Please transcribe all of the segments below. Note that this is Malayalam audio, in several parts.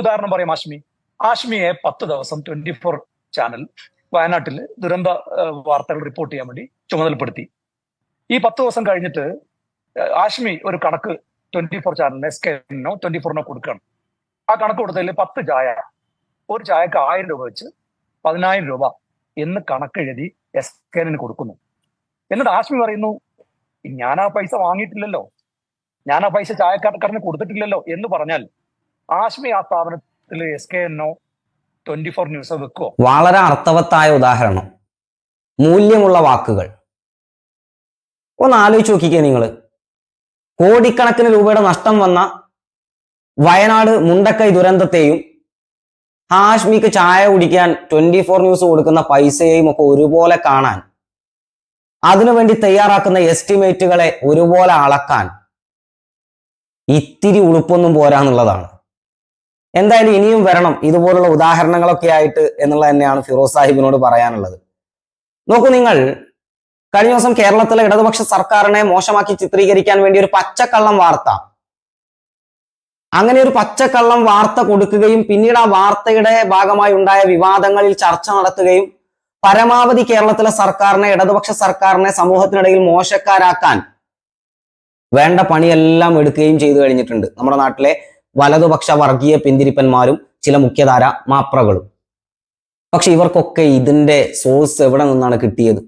ഉദാഹരണം പറയാം ആഷ്മി. ആഷ്മിയെ പത്ത് ദിവസം ട്വന്റി ഫോർ ചാനൽ വയനാട്ടിൽ ദുരന്ത വാർത്തകൾ റിപ്പോർട്ട് ചെയ്യാൻ വേണ്ടി ചുമതലപ്പെടുത്തി. ഈ പത്ത് ദിവസം കഴിഞ്ഞിട്ട് ആശ്മി ഒരു കണക്ക് ട്വന്റി ഫോർ ചാനലിന് എസ് കെനോ ട്വന്റി ഫോറിനോ കൊടുക്കണം ആ കണക്ക് കൊടുത്തതിൽ പത്ത് ചായ. ഒരു ചായക്ക് ആയിരം രൂപ വെച്ച് പതിനായിരം രൂപ എന്ന് കണക്കെഴുതി എസ് കെനിന് കൊടുക്കുന്നു. എന്നിട്ട് ആഷ്മി പറയുന്നു ഞാൻ ആ പൈസ വാങ്ങിയിട്ടില്ലല്ലോ. ഞാൻ ആ പൈസ ചായക്കാരന് കൊടുത്തിട്ടില്ലല്ലോ എന്ന് പറഞ്ഞാൽ ആഷ്മി ആ സ്ഥാപനത്തിൽ എസ് കെ എന്നോ ട്വന്റി ഫോർ ന്യൂസ് വെക്കുവോ? വളരെ അർത്ഥവത്തായ ഉദാഹരണം. മൂല്യമുള്ള വാക്കുകൾ. ഒന്ന് ആലോചിച്ച് നോക്കിക്കേ നിങ്ങൾ കോടിക്കണക്കിന് രൂപയുടെ നഷ്ടം വന്ന വയനാട് മുണ്ടക്കൈ ദുരന്തത്തെയും ഹാഷ്മിക്ക് ചായ കുടിക്കാൻ ട്വന്റി ഫോർ ന്യൂസ് കൊടുക്കുന്ന പൈസയെയും ഒക്കെ ഒരുപോലെ കാണാൻ അതിനുവേണ്ടി തയ്യാറാക്കുന്ന എസ്റ്റിമേറ്റുകളെ ഒരുപോലെ അളക്കാൻ ഇത്തിരി ഉളുപ്പൊന്നും പോരാന്നുള്ളതാണ്. എന്തായാലും ഇനിയും വരണം. ഇതുപോലുള്ള ഉദാഹരണങ്ങളൊക്കെ ആയിട്ട് എന്നുള്ളത് തന്നെയാണ് ഫിറോസ് സാഹിബിനോട് പറയാനുള്ളത്. നോക്കൂ നിങ്ങൾ കഴിഞ്ഞ ദിവസം കേരളത്തിലെ ഇടതുപക്ഷ സർക്കാരിനെ മോശമാക്കി ചിത്രീകരിക്കാൻ വേണ്ടി ഒരു പച്ചക്കള്ളം വാർത്ത. അങ്ങനെ ഒരു പച്ചക്കള്ളം വാർത്ത കൊടുക്കുകയും പിന്നീട് ആ വാർത്തയുടെ ഭാഗമായി ഉണ്ടായ വിവാദങ്ങളിൽ ചർച്ച നടത്തുകയും പരമാവധി കേരളത്തിലെ സർക്കാരിനെ ഇടതുപക്ഷ സർക്കാരിനെ സമൂഹത്തിനിടയിൽ മോശക്കാരാക്കാൻ വേണ്ട പണിയെല്ലാം എടുക്കുകയും ചെയ്തു കഴിഞ്ഞിട്ടുണ്ട്. നമ്മുടെ നാട്ടിലെ വലതുപക്ഷ വർഗീയ പിന്തിരിപ്പന്മാരും ചില മുഖ്യധാര മാപ്രകളും. പക്ഷെ ഇവർക്കൊക്കെ ഇതിന്റെ സോഴ്സ് എവിടെ നിന്നാണ് കിട്ടിയത്?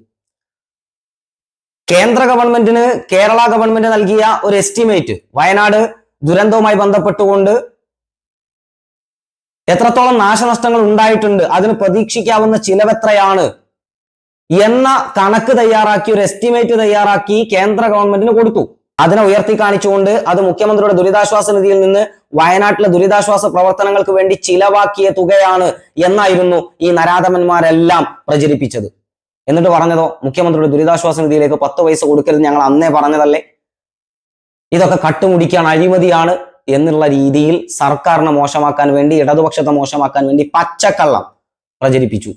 കേന്ദ്ര ഗവൺമെന്റിന് കേരള ഗവൺമെന്റ് നൽകിയ ഒരു എസ്റ്റിമേറ്റ് വയനാട് ദുരന്തവുമായി ബന്ധപ്പെട്ടുകൊണ്ട് എത്രത്തോളം നാശനഷ്ടങ്ങൾ ഉണ്ടായിട്ടുണ്ട് അതിന് പ്രതീക്ഷിക്കാവുന്ന ചിലവെത്രയാണ് എന്ന കണക്ക് തയ്യാറാക്കി ഒരു എസ്റ്റിമേറ്റ് തയ്യാറാക്കി കേന്ദ്ര ഗവൺമെന്റിന് കൊടുത്തു. അതിനെ ഉയർത്തി കാണിച്ചുകൊണ്ട് അത് മുഖ്യമന്ത്രിയുടെ ദുരിതാശ്വാസ നിധിയിൽ നിന്ന് വയനാട്ടിലെ ദുരിതാശ്വാസ പ്രവർത്തനങ്ങൾക്ക് വേണ്ടി ചിലവാക്കിയ തുകയാണ് എന്നായിരുന്നു ഈ നരാധമന്മാരെല്ലാം പ്രചരിപ്പിച്ചത്. എന്നിട്ട് പറഞ്ഞതോ മുഖ്യമന്ത്രിയുടെ ദുരിതാശ്വാസ നിധിയിലേക്ക് പത്ത് പൈസ കൊടുക്കരുത് ഞങ്ങൾ അന്നേ പറഞ്ഞതല്ലേ? ഇതൊക്കെ കട്ടുമുടിക്കാൻ അഴിമതിയാണ് എന്നുള്ള രീതിയിൽ സർക്കാരിനെ മോശമാക്കാൻ വേണ്ടി ഇടതുപക്ഷത്തെ മോശമാക്കാൻ വേണ്ടി പച്ചക്കള്ളം പ്രചരിപ്പിച്ചു.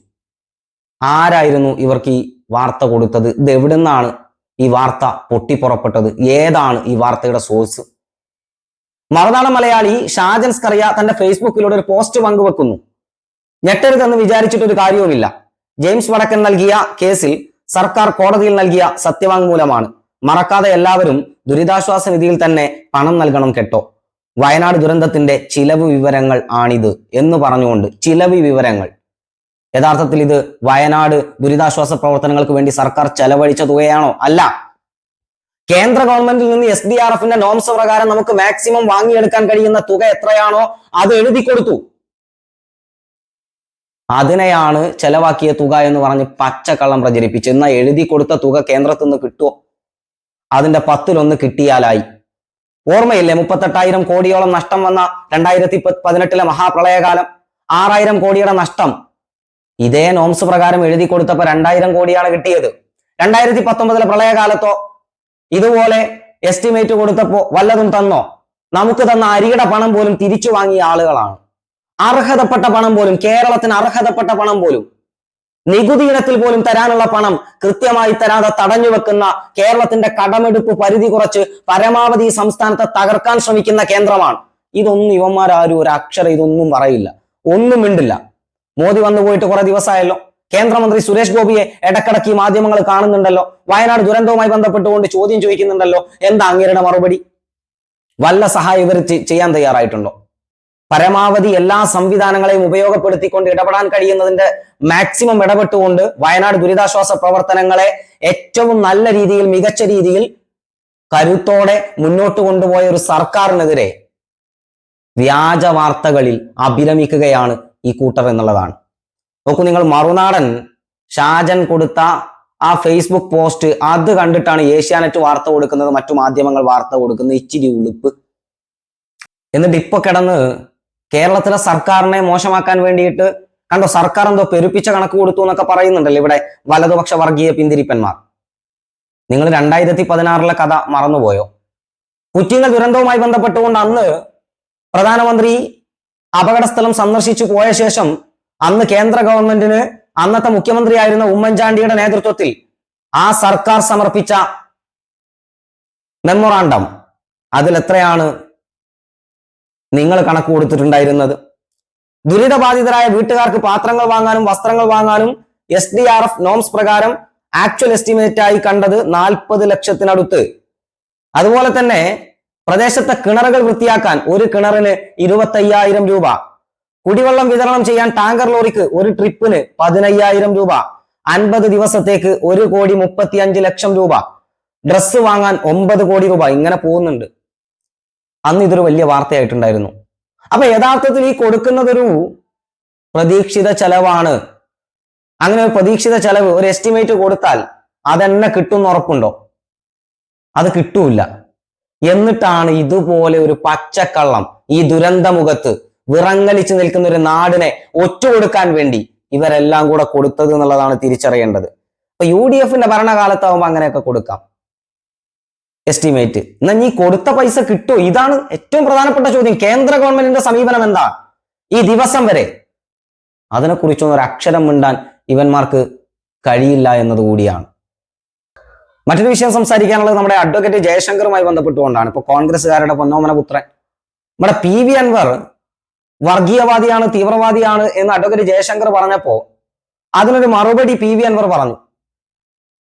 ആരായിരുന്നു ഇവർക്ക് ഈ വാർത്ത കൊടുത്തത്? ഇത് എവിടുന്നാണ് ഈ വാർത്ത പൊട്ടിപ്പുറപ്പെട്ടത് ഏതാണ് ഈ വാർത്തയുടെ സോഴ്സ് മറുനാടൻ മലയാളി ഷാജൻ സ്കറിയ തന്റെ ഫേസ്ബുക്കിലൂടെ ഒരു പോസ്റ്റ് പങ്കുവെക്കുന്നു. ഞെട്ടരുതെന്ന് വിചാരിച്ചിട്ടൊരു കാര്യവുമില്ല. ജെയിംസ് വടക്കൻ നൽകിയ കേസിൽ സർക്കാർ കോടതിയിൽ നൽകിയ സത്യവാങ്മൂലമാണ്. മറക്കാതെ എല്ലാവരും ദുരിതാശ്വാസ നിധിയിൽ തന്നെ പണം നൽകണം കേട്ടോ. വയനാട് ദുരന്തത്തിന്റെ ചിലവ് വിവരങ്ങൾ ആണിത് എന്ന് പറഞ്ഞുകൊണ്ട് ചിലവ് വിവരങ്ങൾ. യഥാർത്ഥത്തിൽ ഇത് വയനാട് ദുരിതാശ്വാസ പ്രവർത്തനങ്ങൾക്ക് വേണ്ടി സർക്കാർ ചെലവഴിച്ച തുകയാണോ അല്ല. കേന്ദ്ര ഗവൺമെന്റിൽ നിന്ന് എസ് ഡി ആർ എഫിന്റെ നോംസ് പ്രകാരം നമുക്ക് മാക്സിമം വാങ്ങിയെടുക്കാൻ കഴിയുന്ന തുക എത്രയാണോ അത് എഴുതി കൊടുത്തു. അതിനെയാണ് ചെലവാക്കിയ തുക എന്ന് പറഞ്ഞ് പച്ചക്കള്ളം പ്രചരിപ്പിച്ചു. എന്നാൽ എഴുതി കൊടുത്ത തുക കേന്ദ്രത്തിൽ നിന്ന് കിട്ടുമോ അതിന്റെ പത്തിലൊന്ന് കിട്ടിയാലായി. ഓർമ്മയില്ലേ മുപ്പത്തെട്ടായിരം കോടിയോളം നഷ്ടം വന്ന രണ്ടായിരത്തി പതിനെട്ടിലെ മഹാപ്രളയകാലം? ആറായിരം കോടിയുടെ നഷ്ടം. ഇതേ നോംസ് പ്രകാരം എഴുതി കൊടുത്തപ്പോ രണ്ടായിരം കോടിയാണ് കിട്ടിയത്. രണ്ടായിരത്തി പത്തൊമ്പതിലെ പ്രളയകാലത്തോ ഇതുപോലെ എസ്റ്റിമേറ്റ് കൊടുത്തപ്പോ വല്ലതും തന്നോ? നമുക്ക് തന്ന അരിയുടെ പണം പോലും തിരിച്ചു വാങ്ങിയ ആളുകളാണ്. അർഹതപ്പെട്ട പണം പോലും കേരളത്തിന് അർഹതപ്പെട്ട പണം പോലും നികുതി ഇനത്തിൽ പോലും തരാനുള്ള പണം കൃത്യമായി തരാതെ തടഞ്ഞു വെക്കുന്ന കേരളത്തിന്റെ കടമെടുപ്പ് പരിധി കുറച്ച് പരമാവധി സംസ്ഥാനത്തെ തകർക്കാൻ ശ്രമിക്കുന്ന കേന്ദ്രമാണ്. ഇതൊന്നും ഇവന്മാരാരും ഒരു അക്ഷരം ഇതൊന്നും പറയില്ല. ഒന്നും മിണ്ടില്ല. മോദി വന്നു പോയിട്ട് കുറെ ദിവസമായല്ലോ കേന്ദ്രമന്ത്രി സുരേഷ് ഗോപിയെ ഇടക്കിടക്ക് ഈ മാധ്യമങ്ങൾ കാണുന്നുണ്ടല്ലോ. വയനാട് ദുരന്തവുമായി ബന്ധപ്പെട്ടുകൊണ്ട് ചോദ്യം ചോദിക്കുന്നുണ്ടല്ലോ. എന്താ അങ്ങേരുടെ മറുപടി? വല്ല സഹായം ഇവർ ചെയ്യാൻ തയ്യാറായിട്ടുണ്ടോ? പരമാവധി എല്ലാ സംവിധാനങ്ങളെയും ഉപയോഗപ്പെടുത്തിക്കൊണ്ട് ഇടപെടാൻ കഴിയുന്നതിന്റെ മാക്സിമം ഇടപെട്ടുകൊണ്ട് വയനാട് ദുരിതാശ്വാസ പ്രവർത്തനങ്ങളെ ഏറ്റവും നല്ല രീതിയിൽ മികച്ച രീതിയിൽ കരുത്തോടെ മുന്നോട്ട് കൊണ്ടുപോയ ഒരു സർക്കാരിനെതിരെ വ്യാജ വാർത്തകളിൽ അഭിരമിക്കുകയാണ് ഈ കൂട്ടർ എന്നുള്ളതാണ്. നോക്കൂ നിങ്ങൾ മറുനാടൻ ഷാജൻ കൊടുത്ത ആ ഫേസ്ബുക്ക് പോസ്റ്റ് അത് കണ്ടിട്ടാണ് ഏഷ്യാനെറ്റ് വാർത്ത കൊടുക്കുന്നത് മറ്റു മാധ്യമങ്ങൾ വാർത്ത കൊടുക്കുന്നത് ഇച്ചിരി ഉളുപ്പ്. എന്നിട്ട് ഇപ്പൊ കിടന്ന് കേരളത്തിലെ സർക്കാരിനെ മോശമാക്കാൻ വേണ്ടിയിട്ട് കണ്ടോ സർക്കാർ എന്തോ പെരുപ്പിച്ച കണക്ക് കൊടുത്തു എന്നൊക്കെ പറയുന്നുണ്ടല്ലോ ഇവിടെ വലതുപക്ഷ വർഗീയ പിന്തിരിപ്പന്മാർ. നിങ്ങൾ രണ്ടായിരത്തി പതിനാറിലെ കഥ മറന്നുപോയോ? കുറ്റിങ്ങൾ ദുരന്തവുമായി ബന്ധപ്പെട്ടുകൊണ്ട് അന്ന് പ്രധാനമന്ത്രി അപകടസ്ഥലം സന്ദർശിച്ചു പോയ ശേഷം അന്ന് കേന്ദ്ര ഗവൺമെന്റിന് അന്നത്തെ മുഖ്യമന്ത്രിയായിരുന്ന ഉമ്മൻചാണ്ടിയുടെ നേതൃത്വത്തിൽ ആ സർക്കാർ സമർപ്പിച്ച മെമ്മോറാണ്ടം. അതിൽ എത്രയാണ് നിങ്ങൾ കണക്ക് കൊടുത്തിട്ടുണ്ടായിരുന്നത്? ദുരിതബാധിതരായ വീട്ടുകാർക്ക് പാത്രങ്ങൾ വാങ്ങാനും വസ്ത്രങ്ങൾ വാങ്ങാനും S D R F norms പ്രകാരം ആക്ച്വൽ എസ്റ്റിമേറ്റ് ആയി കണ്ടത് നാൽപ്പത് ലക്ഷത്തിനടുത്ത്. അതുപോലെ തന്നെ പ്രദേശത്തെ കിണറുകൾ വൃത്തിയാക്കാൻ ഒരു കിണറിന് ഇരുപത്തയ്യായിരം രൂപ. കുടിവെള്ളം വിതരണം ചെയ്യാൻ ടാങ്കർ ലോറിക്ക് ഒരു ട്രിപ്പിന് പതിനയ്യായിരം രൂപ. അൻപത് ദിവസത്തേക്ക് ഒരു കോടി മുപ്പത്തി അഞ്ച് ലക്ഷം രൂപ. ഡ്രസ്സ് വാങ്ങാൻ ഒമ്പത് കോടി രൂപ. ഇങ്ങനെ പോകുന്നുണ്ട്. അന്ന് ഇതൊരു വലിയ വാർത്തയായിട്ടുണ്ടായിരുന്നു. അപ്പൊ യഥാർത്ഥത്തിൽ ഈ കൊടുക്കുന്നതൊരു പ്രതീക്ഷിത ചെലവാണ്. അങ്ങനെ ഒരു പ്രതീക്ഷിത ചെലവ് ഒരു എസ്റ്റിമേറ്റ് കൊടുത്താൽ അതെന്നെ കിട്ടുമെന്ന് ഉറപ്പുണ്ടോ? അത് കിട്ടൂല എന്നിട്ടാണ് ഇതുപോലെ ഒരു പച്ചക്കള്ളം ഈ ദുരന്തമുഖത്ത് വിറങ്ങലിച്ചു നിൽക്കുന്ന ഒരു നാടിനെ ഒറ്റ കൊടുക്കാൻ വേണ്ടി ഇവരെല്ലാം കൂടെ കൊടുത്തത് എന്നുള്ളതാണ് തിരിച്ചറിയേണ്ടത്. അപ്പൊ യു ഡി എഫിന്റെ ഭരണകാലത്താവുമ്പോൾ അങ്ങനെയൊക്കെ കൊടുക്കാം. എസ്റ്റിമേറ്റ് എന്നാൽ നീ കൊടുത്ത പൈസ കിട്ടുമോ ഇതാണ് ഏറ്റവും പ്രധാനപ്പെട്ട ചോദ്യം. കേന്ദ്ര ഗവൺമെന്റിന്റെ സമീപനം എന്താ? ഈ ദിവസം വരെ അതിനെക്കുറിച്ചൊന്നും ഒരു അക്ഷരം മിണ്ടാൻ ഇവന്മാർക്ക് കഴിയില്ല എന്നതുകൂടിയാണ്. മറ്റൊരു വിഷയം സംസാരിക്കാനുള്ളത് നമ്മുടെ അഡ്വക്കേറ്റ് ജയശങ്കറുമായി ബന്ധപ്പെട്ടുകൊണ്ടാണ്. ഇപ്പൊ കോൺഗ്രസ്സുകാരുടെ പൊന്നോമന പുത്രൻ. നമ്മുടെ പി വി അൻവർ വർഗീയവാദിയാണ് തീവ്രവാദിയാണ് എന്ന് അഡ്വക്കേറ്റ് ജയശങ്കർ പറഞ്ഞപ്പോ അതിനൊരു മറുപടി പി അൻവർ പറഞ്ഞു.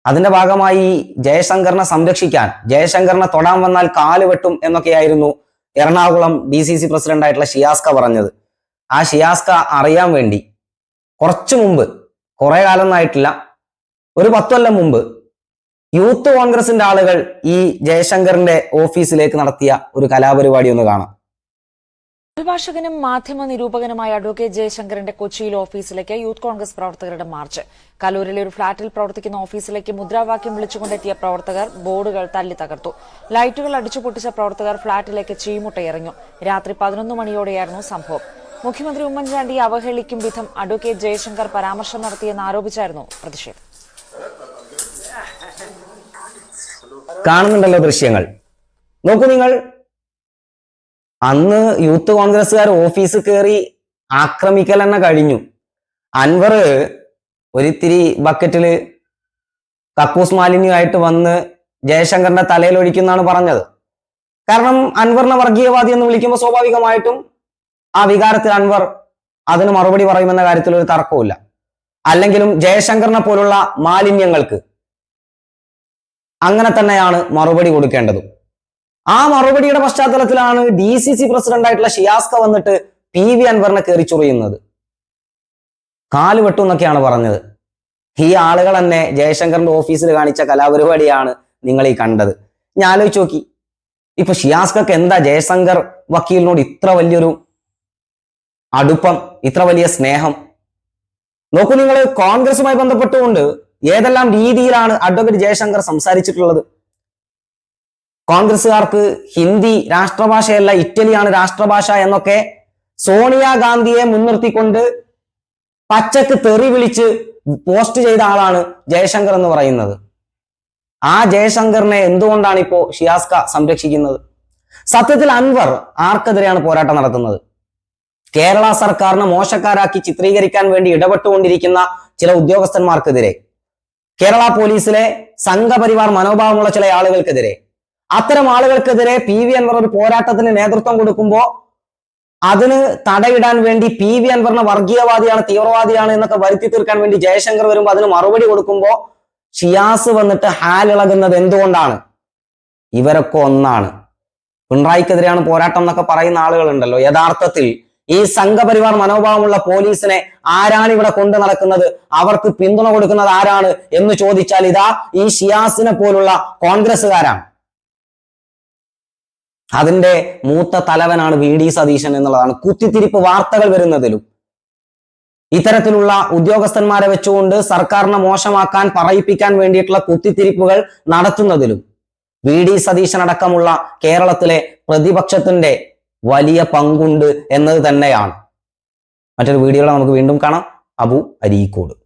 അതിന്റെ ഭാഗമായി ജയശങ്കറിനെ സംരക്ഷിക്കാൻ ജയശങ്കറിനെ തൊടാൻ വന്നാൽ കാൽ വെട്ടും എന്നൊക്കെയായിരുന്നു Ernakulam D C C president ആയിട്ടുള്ള ഷിയാസ്ക പറഞ്ഞത്. ആ ഷിയാസ്ക അറിയാൻ വേണ്ടി കുറച്ചു മുമ്പ് കുറെ കാലം ആയിട്ടില്ല ഒരു പത്തു കൊല്ലം മുമ്പ് യൂത്ത് കോൺഗ്രസിന്റെ ആളുകൾ ഈ ജയശങ്കറിന്റെ ഓഫീസിലേക്ക് നടത്തിയ ഒരു കലാപരിപാടി ഒന്ന് കാണാം. അഭിഭാഷകനും മാധ്യമ നിരൂപകനുമായ അഡ്വക്കേറ്റ് ജയശങ്കറിന്റെ കൊച്ചിയിലെ ഓഫീസിലേക്ക് യൂത്ത് കോൺഗ്രസ് പ്രവർത്തകരുടെ മാർച്ച്. കലൂരിലെ ഒരു ഫ്ളാറ്റിൽ പ്രവർത്തിക്കുന്ന ഓഫീസിലേക്ക് മുദ്രാവാക്യം വിളിച്ചുകൊണ്ടെത്തിയ പ്രവർത്തകർ ബോർഡുകൾ തല്ലി തകർത്തു. ലൈറ്റുകൾ അടിച്ചു പൊട്ടിച്ച പ്രവർത്തകർ ഫ്ളാറ്റിലേക്ക് ചീമുട്ടയെറിഞ്ഞു രാത്രി പതിനൊന്ന് മണിയോടെയായിരുന്നു സംഭവം. മുഖ്യമന്ത്രി ഉമ്മൻചാണ്ടിയെ അവഹേളിക്കും വിധം അഡ്വക്കേറ്റ് ജയശങ്കർ പരാമർശം നടത്തിയെന്ന് ആരോപിച്ചായിരുന്നു പ്രതിഷേധം. കാണുന്നുണ്ടല്ലോ ദൃശ്യങ്ങൾ. നോക്കൂ നിങ്ങൾ. അന്ന് യൂത്ത് കോൺഗ്രസ്സുകാർ ഓഫീസ് കയറി ആക്രമിക്കൽ തന്നെ കഴിഞ്ഞു. അൻവർ ഒരിത്തിരി ബക്കറ്റിൽ കക്കൂസ് മാലിന്യമായിട്ട് വന്ന് ജയശങ്കറിന്റെ തലയിൽ ഒഴിക്കുന്നാണ് പറഞ്ഞത്. കാരണം അൻവറിനെ വർഗീയവാദി എന്ന് വിളിക്കുമ്പോൾ സ്വാഭാവികമായിട്ടും ആ വികാരത്തിൽ അൻവർ അതിന് മറുപടി പറയുമെന്ന കാര്യത്തിൽ ഒരു തർക്കവുമില്ല. അല്ലെങ്കിലും ജയശങ്കറിനെ പോലുള്ള മാലിന്യങ്ങൾക്ക് അങ്ങനെ തന്നെയാണ് മറുപടി കൊടുക്കേണ്ടതും. ആ മറുപടിയുടെ പശ്ചാത്തലത്തിലാണ് ഡി സി സി പ്രസിഡന്റ് ആയിട്ടുള്ള ഷിയാസ്ക വന്നിട്ട് പി വി അൻവറിനെ കയറി ചൊറിയുന്നത്. കാൽ വെട്ടും എന്നൊക്കെയാണ് പറഞ്ഞത്. ഈ ആളുകൾ തന്നെ ജയശങ്കറിന്റെ ഓഫീസിൽ കാണിച്ച കലാപരിപാടിയാണ് നിങ്ങൾ ഈ കണ്ടത്. ഞാൻ ആലോചിച്ച് നോക്കി. ഇപ്പൊ ഷിയാസ്കക്ക് എന്താ ജയശങ്കർ വക്കീലിനോട് ഇത്ര വലിയൊരു അടുപ്പം ഇത്ര വലിയ സ്നേഹം? നോക്കൂ നിങ്ങൾ കോൺഗ്രസുമായി ബന്ധപ്പെട്ടുകൊണ്ട് ഏതെല്ലാം രീതിയിലാണ് അഡ്വക്കേറ്റ് ജയശങ്കർ സംസാരിച്ചിട്ടുള്ളത്? കോൺഗ്രസുകാർക്ക് ഹിന്ദി രാഷ്ട്രഭാഷയല്ല ഇറ്റലിയാണ് രാഷ്ട്രഭാഷ എന്നൊക്കെ സോണിയാഗാന്ധിയെ മുൻനിർത്തിക്കൊണ്ട് പച്ചക്ക് തെറി വിളിച്ച് പോസ്റ്റ് ചെയ്ത ആളാണ് ജയശങ്കർ എന്ന് പറയുന്നത്. ആ ജയശങ്കറിനെ എന്തുകൊണ്ടാണ് ഇപ്പോ ഷിയാസ്ക സംരക്ഷിക്കുന്നത്? സത്യത്തിൽ അൻവർ ആർക്കെതിരെയാണ് പോരാട്ടം നടത്തുന്നത്? കേരള സർക്കാരിനെ മോശക്കാരാക്കി ചിത്രീകരിക്കാൻ വേണ്ടി ഇടപെട്ടുകൊണ്ടിരിക്കുന്ന ചില ഉദ്യോഗസ്ഥന്മാർക്കെതിരെ. കേരള പോലീസിലെ സംഘപരിവാർ മനോഭാവമുള്ള ചില ആളുകൾക്കെതിരെ. അത്തരം ആളുകൾക്കെതിരെ പി വി അൻവർ ഒരു പോരാട്ടത്തിന് നേതൃത്വം കൊടുക്കുമ്പോൾ അതിന് തടയിടാൻ വേണ്ടി പി വി അൻവറിനെ വർഗീയവാദിയാണ് തീവ്രവാദിയാണ് എന്നൊക്കെ വരുത്തി തീർക്കാൻ വേണ്ടി ജയശങ്കർ വരുമ്പോൾ അതിന് മറുപടി കൊടുക്കുമ്പോൾ ഷിയാസ് വന്നിട്ട് ഹാലിളകുന്നത് എന്തുകൊണ്ടാണ്? ഇവരൊക്കെ ഒന്നാണ്. പിണറായിക്കെതിരെയാണ് പോരാട്ടം എന്നൊക്കെ പറയുന്ന ആളുകളുണ്ടല്ലോ. യഥാർത്ഥത്തിൽ ഈ സംഘപരിവാർ മനോഭാവമുള്ള പോലീസിനെ ആരാണ് ഇവിടെ കൊണ്ടു നടക്കുന്നത്? അവർക്ക് പിന്തുണ കൊടുക്കുന്നത് ആരാണ് എന്ന് ചോദിച്ചാൽ ഇതാ ഈ ഷിയാസിനെ പോലുള്ള കോൺഗ്രസ്സുകാരാണ്. അതിന്റെ മൂത്ത തലവനാണ് വി ഡി സതീശൻ എന്നുള്ളതാണ് കുത്തിത്തിരിപ്പ് വാർത്തകൾ വരുന്നതിലും. ഇത്തരത്തിലുള്ള ഉദ്യോഗസ്ഥന്മാരെ വെച്ചുകൊണ്ട് സർക്കാരിനെ മോശമാക്കാൻ പറയിപ്പിക്കാൻ വേണ്ടിയിട്ടുള്ള കുത്തിത്തിരിപ്പുകൾ നടത്തുന്നതിലും വി ഡി സതീശൻ അടക്കമുള്ള കേരളത്തിലെ പ്രതിപക്ഷത്തിന്റെ വലിയ പങ്കുണ്ട് എന്നത് തന്നെയാണ്. മറ്റൊരു വീഡിയോയിൽ നമുക്ക് വീണ്ടും കാണാം. അബു അരീക്കോട്.